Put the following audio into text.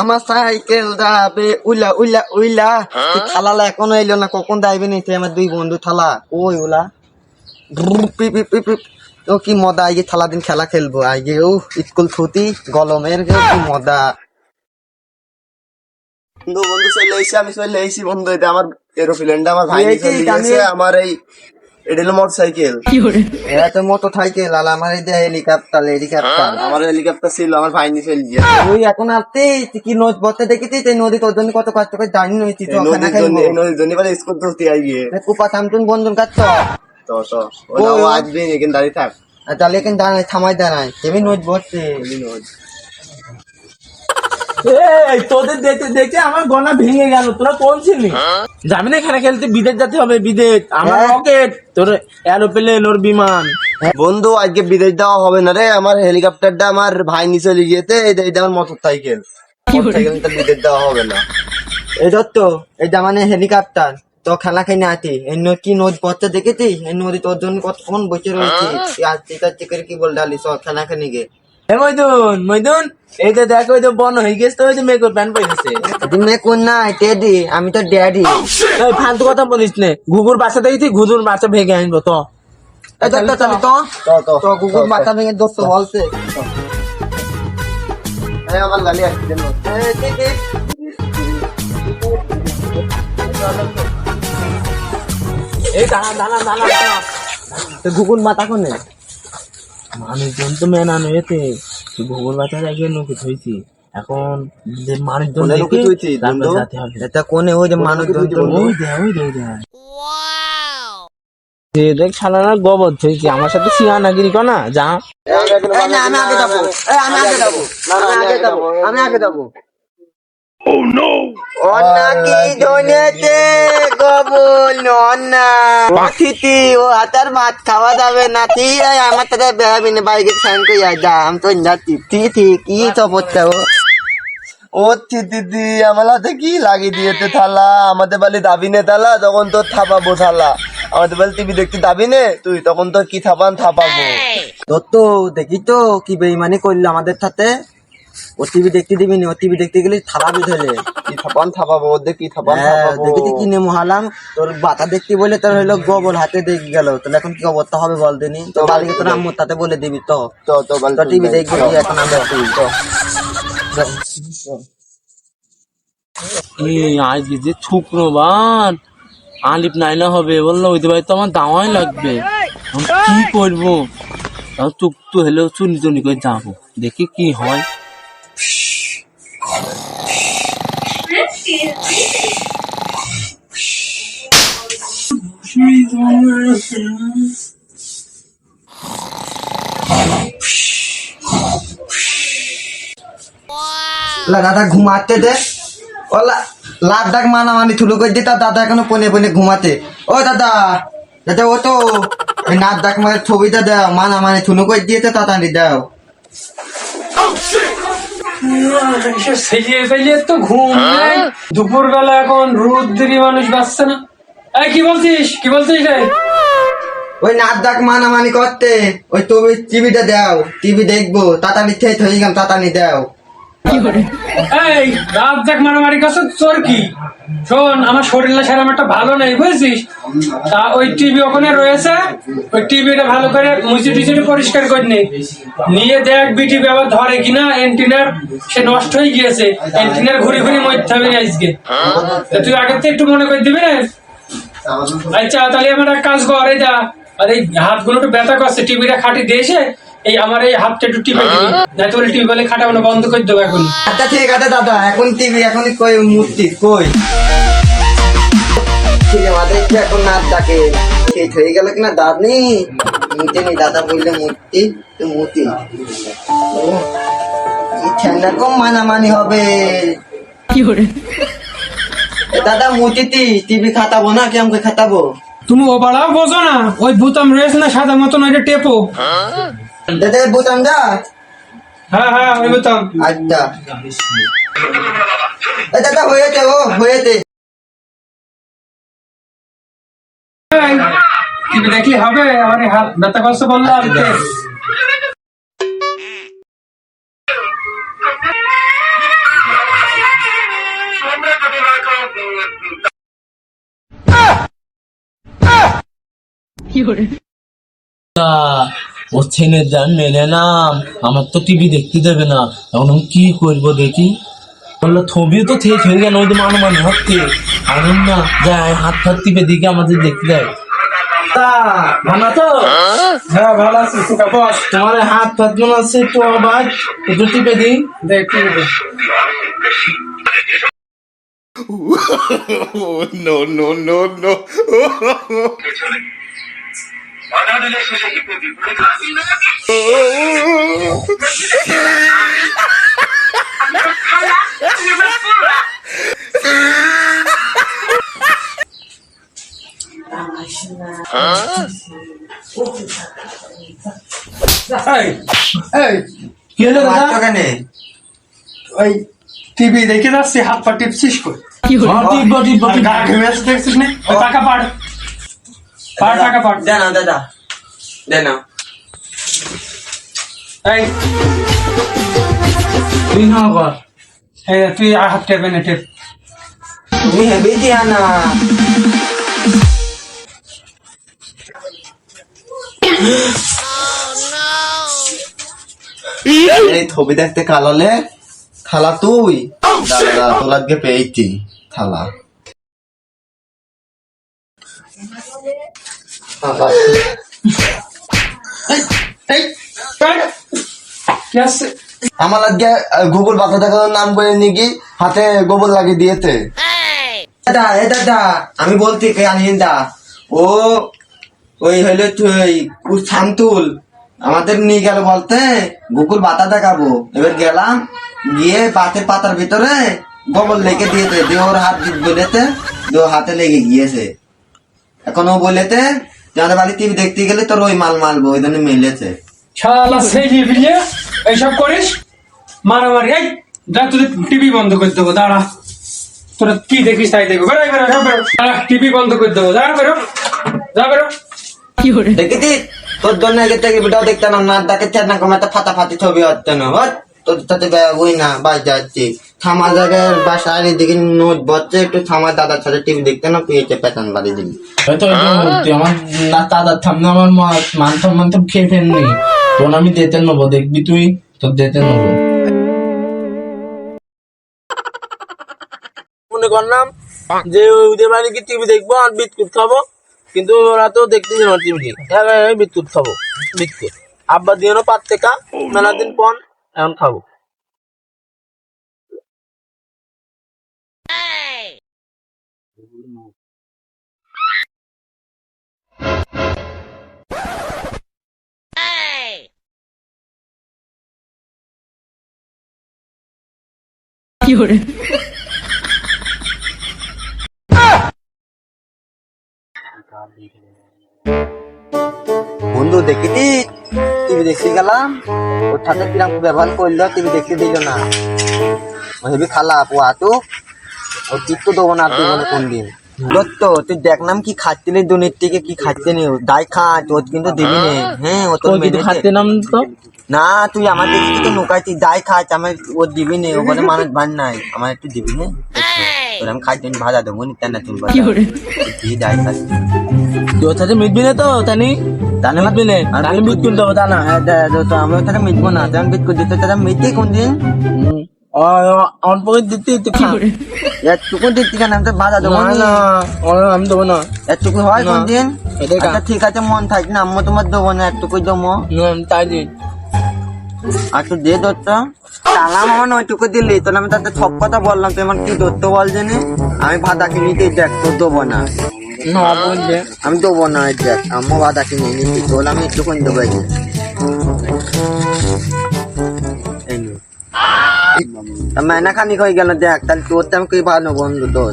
আমার সাইকেল যাবে উলা উলা উলা। থালা এখনও এলো না কখন যাইবে নিতে আমার দুই বন্ধু থালা? ওই ওলা পিপ। ও কি মজা আজকে থালা দিন খেলা খেলব আজকে ও স্কুল ছুটি গলমের কি মজা। বন্ধু বন্ধু চলে এসে আমি চলে এসেছি বন্ধু এটা আমার এরোপ্লেনটা আমার ভাই গেছে আমার এই এটা হলো মোটর সাইকেল এরা তো মোটর সাইকেল আর আমার এই যে হেলিকপ্টার হেলিকপ্টার। আমার হেলিকপ্টার ছিল আমার ভাই নিয়ে তুই এখন আসতে কি নদী বসতে দেখেছিস? এই নদী তোর জন্য কত কষ্ট করে জানি তো এই ওখানে নদীর জন্য এই নদীর জন্য বলে স্কুল ধরতে আইবে কুপা থামতুন বন্ধন কাটছ তো তো ও। আসবে এখানে দাঁড়িয়ে থাক। তাহলে এখানে দাঁড়ায় থামাই দাঁড়ায়। তেমনি নদী বসছে এই তোদের দেখতে দেখতে আমার গলা ভেঙে গেল। তোরা কোন ছিলি? যাবি না এখানে খেলতে বিদেশ যেতে হবে বিদেশ। আমার হ্যাঁ। রকেট তোর এরোপ্লেন ওর বিমান। বন্ধু আজকে বিদেশ দেওয়া হবে না রে। আমার হেলিকপ্টারটা আমার ভাই নিয়ে চলে গিয়েছে এটা আমার মোটর সাইকেল বিদেশ দেওয়া হবে না। এই দত্ত এটা মানে হেলিকপ্টার তো খেলা খেয়ে আতি এই নদী কি নদী পথটা দেখেছি এই নদী তোর জন্য কতক্ষণ বসে রয়েছে? আর চিকার চিকার কি বল ডালি সব খেলা খেয়ে গে হে মইদুন মইদুন এই দেখ ওই যে বন হয়ে গেছে তো ওই যে মেকর প্যান্ট পাইছে তুমি কোন না টেডি আমি তো ড্যাডি এই ফালতু কথা বলিস নে ঘুঘুর বাসা দেখেছি ঘুঘুর বাসা ভেঙে আনব তো। এই তো তো তো। তো ভেঙে দোস্ত বলছে। এই আমার গালি অ্যাক্সিডেন্ট এই দাঁড়া দাঁড়া দাঁড়া দাঁড়া। তো মাথা কোনে? মানুষজন তো মেনানো এতে ভূগোল বাঁচার জায়গায় এখন যে মানুষজন দেখে তারপরে যেতে হবে। এটা কোনে? ওই যে মানুষ ওই দে ওই দে ওই দে যে দেখ শালানা গোবর থইছি। আমার সাথে সিয়ানাগিরি কর না যা। আমি আগে যাব। আমি আগে যাব। আমি আগে যাব। আমি আগে যাব। অন্না কি জনেতে গবুল অন্না? অতিথি ও হাতার ভাত খাওয়া যাবে না তুই এই আমার তাদের বেহাবিনে বাইকে সাইন করে যা আমি তো যাচ্ছি ঠিক ঠিক কি চপরটা ও ও দিদি আমার হাতে কি লাগিয়ে দিয়েছে থালা? আমাদের বালি দাবি নে থালা তখন তোর থাপাবো থালা। আমাদের বালি টিভি দেখতে দাবি নে তুই তখন তোর কি থাপান থাপাবো। তোর তো দেখি তো কি বেইমানি করল আমাদের সাথে। ও টিভি দেখতে দিবি নি ও টিভি দেখতে গেলে ধরে কি থাপান থাপাবো ওদের কি থাপান হ্যাঁ, থাপাবো। দেখি কি নেমো হালাম তোর বাতা দেখতে বলে তোর হলো গোবর হাতে দেখে গেল। তাহলে এখন কি অবস্থা হবে বল দিনি? তো বালিকে তোর আম্মুর তাতে বলে দিবি তো। তো তো বালি তো টিভি দেখবি এখন আমরা তো। আজকে যে শুক্রবার আলিপ নাইলে হবে বলল ওই ভাই তো আমার দাওয়াই লাগবে। আমি কি করব? তাও চুপ তো হলেও চুনি চুনি করে যাব। দেখি কি হয়। দাদা ঘুমাতে দে। ও লাভ ডাক মানা মানি থুলু করে দিতা দাদা এখনও পনে পনে ঘুমাতে। ও দাদা দাদা ও তো ওই নাচ ডাক মায়ের ছবিটা দাও মানা মানে থুলু করে দিয়েছে, তাড়াতাড়ি দাও। ফেলিয়ে ফেলিয়ে তো ঘুম নেই। দুপুর বেলা এখন রুদ্রি মানুষ বাঁচছে না। এই কি বলছিস? কি বলছিস রে? ওই নাদাক মানামানি করতে ওই তুমি টিভিটা দাও টিভি দেখব তাড়াতাড়ি খেয়ে হয়ে গেলাম তাড়াতাড়ি দাও। এই রাত দেখ মারামারি কাছে তোর কি? শোন, আমার শরীরটা সেরকম একটা ভালো নেই, বুঝছিস? তা ওই টিভি ওখানে রয়েছে, ওই টিভিটা ভালো করে মুছে টুচি পরিষ্কার করে নে। নিয়ে দেখ বিটিভি আবার ধরে কিনা এন্টিনার সে নষ্ট হয়ে গিয়েছে। এন্টিনার ঘুরে ঘুরে মরতে হবে না আজকে তুই আগের থেকে একটু মনে করে দিবি না? আচ্ছা তাহলে আমার এক কাজ কর দা আর এই হাতগুলো একটু ব্যথা করছে টিভিটা খাটি দিয়েছে এই আমার এই হাতটা একটু টিপে দিবি। না তো টিভি বলে খাটানো বন্ধ করে দেবো এখন। আচ্ছা ঠিক আছে দাদা এখন টিভি এখন কই মূর্তি? কই? ঠিক আমাদের কি এখন নাচ ডাকে। ঠিক হয়ে গেল কিনা দাদ নেই? মুতে নি দাদা বললে মূর্তি তো মূর্তি ঠান্ডা কম মানামানি হবে। এ দাদা মুতিতি টিভি খাতাবো না কেমন করে খাতাবো তুমি ও পাড়াও বোঝো না ওই বুতাম রেস না সাদা মতন ওইটা টেপো। দাদা দা হ্যাঁ হ্যাঁ ওই বুতাম আচ্ছা দাদা হয়েছে ও হয়েছে এই, হবে আমার হাত ব্যথা করছে বললাম কে? ও ছেলে যান মেলে না আমার তো টিভি দেখতে দেবে না। এখন আমি কি করব দেখি? বলল ছবি তো ঠিক হয়ে গেল ওই তো মানে মানে হচ্ছে। আনন্দ না যায় হাত ফাত টিপে দিকে আমাদের দেখতে দেয়। তা, ভালো তো? হ্যাঁ ভালো আছি সুখা বস তোমার হাত ফাত মনে আছে একটু আবার একটু টিপে দিই। দেখ টিভি দেখ। এই, এই, কি হলো দাদা? ওই টিভি দেখে যাচ্ছি হাত পা টিপছিস কই? ঘেমে আসছে দেখছিস না? ওই টাকা পাঠ টাকা পাঠ দে না দাদা দে। না। এই। তুই না কর এই তুই আর হাত টেপে নে টেপ। তুমি হেবি দিয়া না এই ছবি দেখতে কালালে? থালা তুই? দাদা তোর আজকে পেয়েছি। থালা। আমার আজকে গুগল বাতা দেখানোর নাম করে নিয়ে হাতে গোবর লাগিয়ে দিয়েছে। দাদা, এ দাদা, আমি বলতে কে আনিন দা ও, ওই হইলে তুই শান্তুল। আমাদের নিয়ে গেল বলতে গোকুল বাতা দেখাবো। এবার গেলাম, গিয়ে বাতের পাতার ভিতরে গোবর লেগে দিয়েছে। দিয়ে ওর হাত বলেতে দিয়ে হাতে লেগে গিয়েছে। এখন ও বলেতে যে আমাদের বাড়ি টিভি দেখতে গেলে তোর ওই মাল মালবো ওই জন্য মিলেছে। শালা সেই বিয়ে এইসব করিস? মারামারি এই যা তুই টিভি বন্ধ করে দেবো দাঁড়া। তোরা কি দেখিস তাই দেখব। বেরো বেরো সব বেরো। টিভি বন্ধ করে দেবো। দাঁড়া বেরো। যা বেরো। দেখেছি তোর জন্য আগে থেকে ভিডিও দেখতে না না দেখে না কমাতে ফাটাফাটি ছবি হচ্ছে না সাথে ওই না বাস যাচ্ছি। থামা জায়গায় বাসার এদিকে নোট একটু থামা দাদার সাথে টিভি দেখতে না পেয়েছে বাড়ি দিবি হয়তো ওই যে তুই আমার না দাদার আমার মান সম্মান তো খেয়ে ফেলনি। তোর আমি দিতে নেব দেখবি তুই? তোর দিতে নেব। মনে করলাম যে ওদের বাড়ি কি টিভি দেখব আর বিস্কুট খাব। কিন্তু ওরা তো দেখতে যাব টিভি। বিস্কুট খাব। বিস্কুট। আব্বা দিয়ে পাত থেকে মেলা দিন পন এখন খাব। বন্ধু দেখেছি টিভি দেখতে গেলাম ওর সাথে কিরম ব্যবহার করল টিভি দেখতে দিল না। ও হেবি খালা আপু আতু ও টিকতো দেবো না কোন দিন দত্ত তুই দেখ নাম কি খাচ্ছিলি দুনির থেকে কি খাচ্ছে নি? দায় খাচ ও কিন্তু দিবি নে। হ্যাঁ ও তো কিছু নাম তো? না তুই আমার দিকে তো নোকাইছি যাই খাচ আমার ও দিবি নে ওখানে মানুষ ভান নাই আমার একটু দিবি নে। তোর আমি ভাজা দেবো নি তেনা চুল দিয়ে খাচ তোর সাথে মিটবি না তো তানি। তাহলে তাহলে না হ্যাঁ, দে- দে- তো আমরা তাহলে মিটবো না। তেমন বিট করে দিতে তাহলে মিটে কোন দিন? অল্প দিতে একটু এতটুকু দিচ্ছি কেন আমি তো দেবো। না আমি দেবো না। এতটুকু হয় কোন। দিন। আচ্ছা ঠিক আছে মন থাক না আম্মু তোমার দেবো না একটুকু দেবো। আমি তাই দিয়ে দত্ত। আমার ওইটুকু দিলি তোর আমি তাতে সব কথা বললাম তুই আমার কি দত্ত বল জেনে? আমি ভাদা কিনে দিয়ে দেখ তোর দেবো না। আমি দেবো না, এই দেখ আমার ভাদা কিনে নিচ্ছি তোর আমি একটুখানি দেবো, এই যে। এই নে। তা মেনা হয়ে গেল, দেখ, তাহলে তোর তো আমি কই ভালো বন্ধু তোর